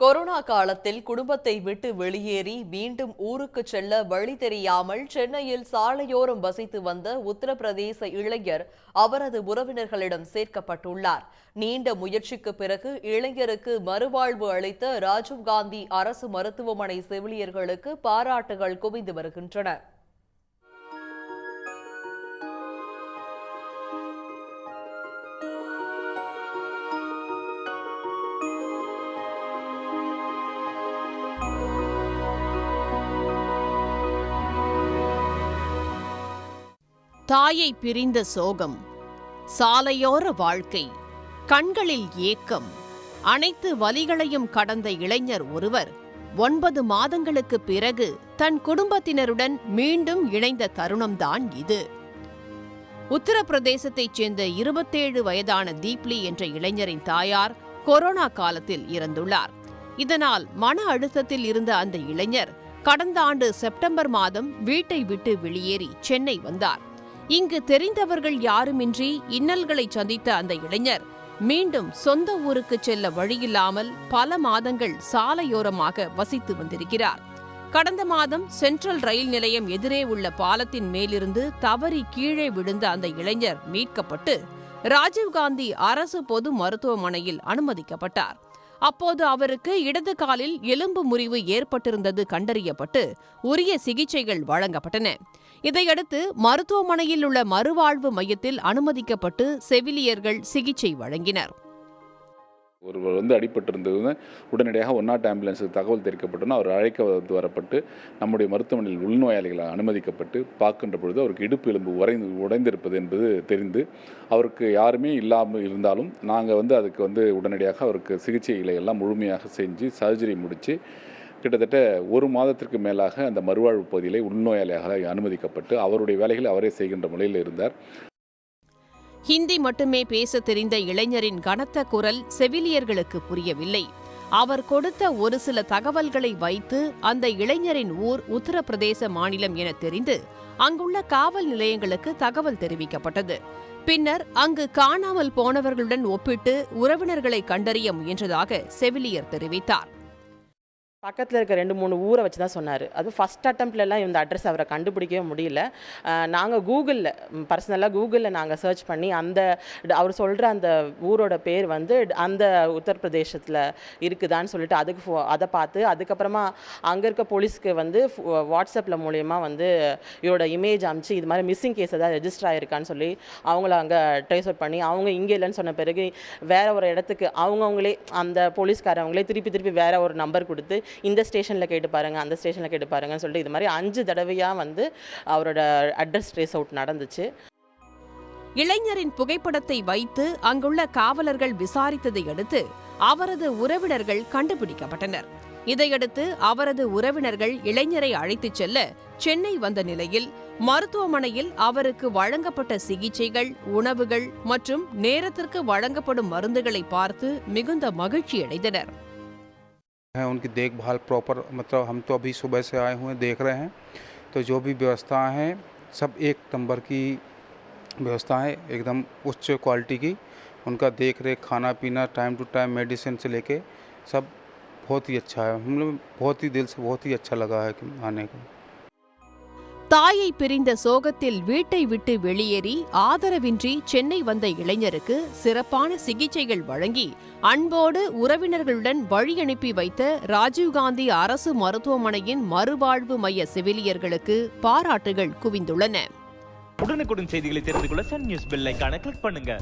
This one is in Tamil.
கொரோனா காலத்தில் குடும்பத்தை விட்டு வெளியேறி மீண்டும் ஊருக்கு செல்ல வழி தெரியாமல் சென்னையில் சாலையோரம் வசித்து வந்த உத்தரப்பிரதேச இளைஞர் அவரது உறவினர்களிடம் சேர்க்கப்பட்டுள்ளார். நீண்ட முயற்சிக்கு பிறகு இளைஞருக்கு மறுவாழ்வு அளித்த ராஜீவ்காந்தி அரசு மருத்துவமனை செவிலியர்களுக்கு பாராட்டுகள் குவிந்து வருகின்றன. தாயை பிரிந்த சோகம் சாலையோர வாழ்க்கை கண்களில் ஏக்கம் அனைத்து வலிகளையும் கடந்த இளைஞர் ஒருவர் ஒன்பது மாதங்களுக்கு பிறகு தன் குடும்பத்தினருடன் மீண்டும் இணைந்த தருணம்தான் இது. உத்தரப்பிரதேசத்தைச் சேர்ந்த இருபத்தேழு வயதான தீப்லி என்ற இளைஞரின் தாயார் கொரோனா காலத்தில் இறந்துள்ளார். இதனால் மன அழுத்தத்தில் இருந்த அந்த இளைஞர் கடந்த ஆண்டு செப்டம்பர் மாதம் வீட்டை விட்டு வெளியேறி சென்னை வந்தார். இங்கு தெரிந்தவர்கள் யாருமின்றி இன்னல்களை சந்தித்த அந்த இளைஞர் மீண்டும் சொந்த ஊருக்கு செல்ல வழியில்லாமல் பல மாதங்கள் சாலையோரமாக வசித்து வந்திருக்கிறார். கடந்த மாதம் சென்ட்ரல் ரயில் நிலையம் எதிரே உள்ள பாலத்தின் மேலிருந்து தவறி கீழே விழுந்த அந்த இளைஞர் மீட்கப்பட்டு ராஜீவ்காந்தி அரசு பொது மருத்துவமனையில் அனுமதிக்கப்பட்டார். அப்போது அவருக்கு இடது காலில் எலும்பு முறிவு ஏற்பட்டிருந்தது கண்டறியப்பட்டு உரிய சிகிச்சைகள் வழங்கப்பட்டன. இதையடுத்து மருத்துவமனையில் உள்ள மறுவாழ்வு மையத்தில் அனுமதிக்கப்பட்டு செவிலியர்கள் சிகிச்சை வழங்கினர். ஒருவர் வந்து அடிபட்டிருந்தது உடனடியாக ஒன் நாட் ஆம்புலன்ஸுக்கு தகவல் தெரிவிக்கப்பட்டோன்னா அவர் அழைக்க வந்து வரப்பட்டு நம்முடைய மருத்துவமனையில் உள்நோயாளிகள் அனுமதிக்கப்பட்டு பார்க்கின்ற பொழுது அவருக்கு இடுப்பு எலும்பு உறைந்து உடைந்திருப்பது என்பது தெரிந்து அவருக்கு யாருமே இல்லாமல் இருந்தாலும் நாங்கள் வந்து அதுக்கு வந்து உடனடியாக அவருக்கு சிகிச்சைகளை எல்லாம் முழுமையாக செஞ்சு சர்ஜரி முடித்து கிட்டத்தட்ட ஒரு மாதத்திற்கு மேலாக அந்த மறுவாழ்வு பகுதியிலே உள்நோயாளியாக அனுமதிக்கப்பட்டு அவருடைய வேலைகளை அவரே செய்கின்ற முறையில் இருந்தார். ஹிந்தி மட்டுமே பேச தெரிந்த இளைஞரின் கனத்த குரல் செவிலியர்களுக்கு புரியவில்லை. அவர் கொடுத்த ஒரு சில தகவல்களை வைத்து அந்த இளைஞரின் ஊர் உத்தரப்பிரதேச மாநிலம் என தெரிந்து அங்குள்ள காவல் நிலையங்களுக்கு தகவல் தெரிவிக்கப்பட்டது. பின்னர் அங்கு காணாமல் போனவர்களுடன் ஒப்பிட்டு உறவினர்களை கண்டறிய முயன்றதாக செவிலியர் தெரிவித்தார். பக்கத்தில் இருக்க ரெண்டு மூணு ஊரை வச்சு தான் சொன்னார். அது ஃபஸ்ட் அட்டம்ப்ட்லலாம் இந்த அட்ரஸ் அவரை கண்டுபிடிக்கவே முடியல. நாங்கள் கூகுளில் பர்சனலாக கூகுளில் நாங்கள் சர்ச் பண்ணி அந்த அவர் சொல்கிற அந்த ஊரோட பேர் வந்து அந்த உத்தரப்பிரதேசத்தில் இருக்குதான்னு சொல்லிட்டு அதுக்கு ஃபோ அதை பார்த்து அதுக்கப்புறமா அங்கே இருக்க போலீஸ்க்கு வந்து வாட்ஸ்அப்பில் மூலயமா வந்து இவரோட இமேஜ் அமிச்சு இது மாதிரி மிஸ்ஸிங் கேஸ் ஏதாவது ரெஜிஸ்டர் ஆகிருக்கான்னு சொல்லி அவங்கள அங்கே ட்ரேஸ் அவுட் பண்ணி அவங்க இங்கே இல்லைன்னு சொன்ன பிறகு வேற ஒரு இடத்துக்கு அவங்கவுங்களே அந்த போலீஸ்காரவங்களே திருப்பி திருப்பி வேற ஒரு நம்பர் கொடுத்து இந்த ஸ்டேஷனில் கேட்டு பாருங்க அந்த ஸ்டேஷனில் கேட்டு பாருங்கன்னு சொல்லிட்டு இது மாதிரி அஞ்சு தடவையாக வந்து அவரோட அட்ரஸ் ட்ரேஸ் அவுட் நடந்துச்சு. இளைஞரின் புகைப்படத்தை வைத்து அங்குள்ள காவலர்கள் விசாரித்ததை அடுத்து அவரது உறவினர்கள் கண்டுபிடிக்கப்பட்டனர். இதையடுத்து அவரது உறவினர்கள் இளைஞரை அழைத்துச் செல்ல சென்னை வந்த நிலையில் மருத்துவமனையில் அவருக்கு வழங்கப்பட்ட சிகிச்சைகள் உணவுகள் மற்றும் நேரத்திற்கு வழங்கப்படும் மருந்துகளை பார்த்து மிகுந்த மகிழ்ச்சியடைந்தனர். है, उनकी देखभाल प्रॉपर मतलब हम तो अभी सुबह से आए हुए देख रहे हैं। तो जो भी व्यवस्था हैं, सब एक नंबर की व्यवस्था है, एकदम उच्च क्वालिटी की। उनका देख रेख खाना पीना टाइम टू टाइम मेडिसिन से लेके सब बहुत ही अच्छा है। हम लोग बहुत ही दिल से बहुत ही अच्छा लगा है आने को। தாயை பிரிந்த சோகத்தில் வீட்டை விட்டு வெளியேறி ஆதரவின்றி சென்னை வந்த இளைஞருக்கு சிறப்பான சிகிச்சைகள் வழங்கி அன்போடு உறவினர்களுடன் வழி அனுப்பி வைத்த ராஜீவ்காந்தி அரசு மருத்துவமனையின் மறுவாழ்வு மைய செவிலியர்களுக்கு பாராட்டுகள் குவிந்துள்ளன. உடனுக்குடன் செய்திகளை தெரிந்து கொள்ள சன் நியூஸ் பெல் கிளிக் பண்ணுங்க.